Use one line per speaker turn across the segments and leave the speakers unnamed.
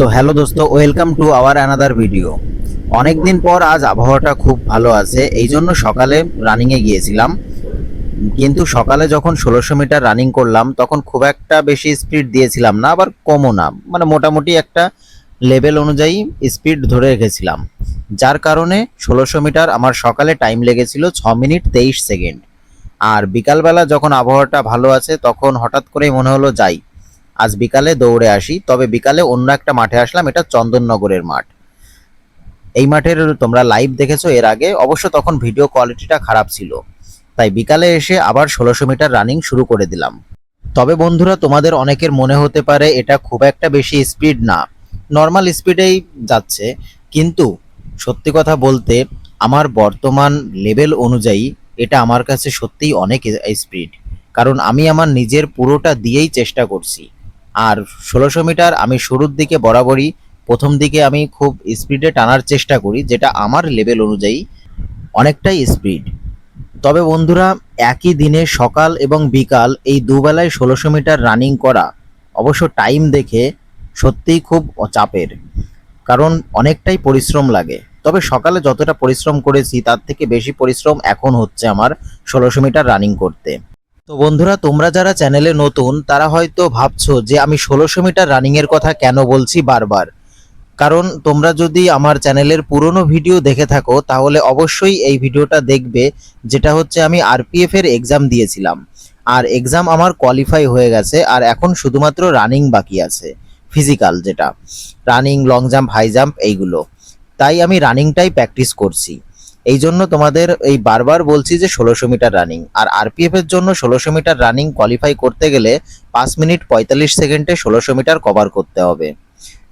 তো হ্যালো দোস্ত welcome to our another video অনেক দিন পর আজ আবহাওয়াটা খুব ভালো আছে, এই জন্য সকালে রানিংয়ে গিয়েছিলাম। কিন্তু সকালে যখন ষোলোশো মিটার রানিং করলাম, তখন খুব একটা বেশি স্পিড দিয়েছিলাম না, আবার কমও না। মানে মোটামুটি একটা লেভেল অনুযায়ী স্পিড ধরে রেখেছিলাম। যার কারণে ষোলোশো মিটার আমার সকালে টাইম লেগেছিল ছ মিনিট তেইশ সেকেন্ড আর বিকালবেলা যখন আবহাওয়াটা ভালো আছে, তখন হঠাৎ করেই মনে হলো যাই। আজ বিকালে দৌড়ে আসি, তবে বিকালে অন্য একটা মাঠে আসলাম, এটা চন্দননগরের মাঠ। এই মাঠের তোমরা লাইভ দেখেছ এর আগে, অবশ্য তখন ভিডিও কোয়ালিটিটা খারাপ ছিল। তাই বিকালে এসে আবার ষোলোশো মিটার রানিং শুরু করে দিলাম। তবে বন্ধুরা, তোমাদের অনেকের মনে হতে পারে এটা খুব একটা বেশি স্পিড না। নর্মাল স্পিডেই যাচ্ছে, কিন্তু সত্যি কথা বলতে আমার বর্তমান লেভেল অনুযায়ী এটা আমার কাছে সত্যিই অনেক স্পিড কারণ আমি আমার নিজের পুরোটা দিয়েই চেষ্টা করছি। আর ষোলোশো মিটার আমি শুরুর দিকে বরাবরই, প্রথম দিকে আমি খুব স্পিডে টানার চেষ্টা করি, যেটা আমার লেভেল অনুযায়ী অনেকটাই স্পিড তবে বন্ধুরা, একই দিনে সকাল এবং বিকাল এই দুবেলায় ষোলোশো মিটার রানিং করা অবশ্য টাইম দেখে সত্যিই খুব চাপের, কারণ অনেকটাই পরিশ্রম লাগে। তবে সকালে যতটা পরিশ্রম করেছি, তার থেকে বেশি পরিশ্রম এখন হচ্ছে আমার ষোলোশো মিটার রানিং করতে। তো বন্ধুরা, তোমরা যারা চ্যানেলে নতুন, তারা হয়তো ভাবছ যে আমি ষোলোশো মিটার রানিংয়ের কথা কেন বলছি বারবার। কারণ তোমরা যদি আমার চ্যানেলের পুরনো ভিডিও দেখে থাকো, তাহলে অবশ্যই এই ভিডিওটা দেখবে, যেটা হচ্ছে আমি আরপিএফ এর এক্সাম দিয়েছিলাম। আর এক্সাম আমার কোয়ালিফাই হয়ে গেছে, আর এখন শুধুমাত্র রানিং বাকি আছে ফিজিক্যাল যেটা। Running long jump high jump এইগুলো। তাই আমি রানিংটাই প্র্যাকটিস করছি। এই জন্য তোমাদের এই বারবার বলছি যে ষোলোশো মিটার রানিং আর আরপিএফ এর জন্য ষোলোশো মিটার রানিং কোয়ালিফাই করতে গেলে পাঁচ মিনিট পঁয়তাল্লিশ সেকেন্ডে ষোলোশো মিটার কভার করতে হবে,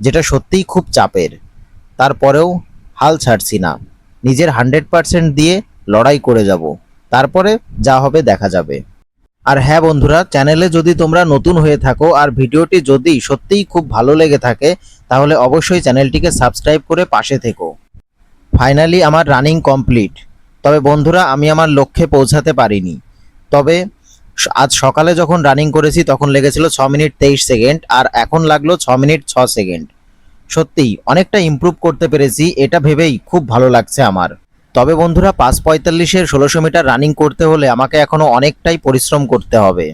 যেটা সত্যিই খুব চাপের। তারপরেও হাল ছাড়ছি না। নিজের হান্ড্রেড পার্সেন্ট দিয়ে লড়াই করে যাব। তারপরে যা হবে দেখা যাবে। আর হ্যাঁ বন্ধুরা চ্যানেলে যদি তোমরা নতুন হয়ে থাকো আর ভিডিওটি যদি সত্যিই খুব ভালো লেগে থাকে, তাহলে অবশ্যই চ্যানেলটিকে সাবস্ক্রাইব করে পাশে থেকো। ফাইনালি আমার রানিং কমপ্লিট তবে বন্ধুরা, আমি আমার লক্ষ্যে পৌঁছাতে পারিনি। তবে আজ সকালে যখন রানিং করেছি, তখন লেগেছিল ছ মিনিট তেইশ সেকেন্ড, আর এখন লাগল ছ মিনিট ছ সেকেন্ড। সত্যিই, অনেকটা ইমপ্রুভ করতে পেরেছি, এটা ভেবেই খুব ভালো লাগছে আমার। তবে বন্ধুরা, পাঁচ পঁয়তাল্লিশের ষোলোশো মিটার রানিং করতে হলে আমাকে এখনও অনেকটাই পরিশ্রম করতে হবে।